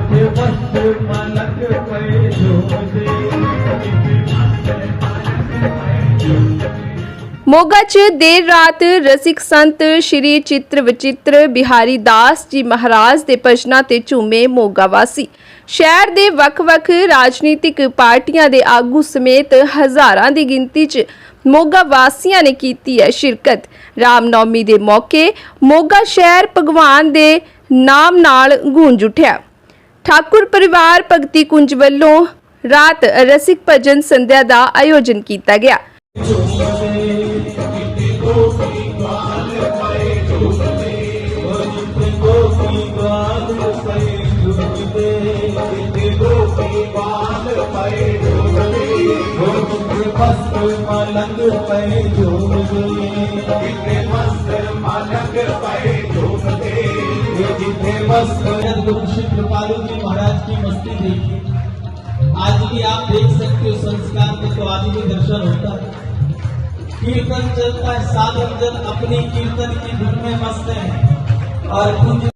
इथे मस्त मालक पैजो दे इथे मस्त मालक पैजो ਮੋਗਾ 'ਚ ਦੇਰ ਰਾਤ ਰਸਿਕ ਸੰਤ ਸ਼੍ਰੀ ਚਿੱਤਰ ਵਿਚਿੱਤਰ ਬਿਹਾਰੀ ਦਾਸ ਜੀ ਮਹਾਰਾਜ ਦੇ ਭਜਨਾਂ ਤੇ ਝੂਮੇ ਮੋਗਾ ਵਾਸੀ। ਸ਼ਹਿਰ ਦੇ ਵੱਖ-ਵੱਖ ਰਾਜਨੀਤਿਕ ਪਾਰਟੀਆਂ ਦੇ ਆਗੂ ਸਮੇਤ ਹਜ਼ਾਰਾਂ ਦੀ ਗਿਣਤੀ 'ਚ ਮੋਗਾ ਵਾਸੀਆਂ ਨੇ ਕੀਤੀ ਹੈ ਸ਼ਿਰਕਤ। ਰਾਮਨੌਮੀ ਦੇ ਮੌਕੇ ਮੋਗਾ ਸ਼ਹਿਰ ਭਗਵਾਨ ਦੇ ਨਾਮ ਨਾਲ ਗੂੰਜ ਉਠਿਆ। ਠਾਕੁਰ ਪਰਿਵਾਰ ਭਗਤੀ ਕੁੰਜ ਵੱਲੋਂ ਰਾਤ ਰਸਿਕ ਭਜਨ ਸੰਧਿਆ ਦਾ ਆਯੋਜਨ ਕੀਤਾ ਗਿਆ मलंग पे झूम जिथे मस्त मलंग पे झूम जिथे मस्त गुरु कृपालु जी महाराज की मस्ती देखी आज भी आप देख सकते हो संस्कार में तो आदि भी दर्शन होता है। कीर्तन चलता है, साधन जन अपने कीर्तन की धुन में मस्त है। और कुंज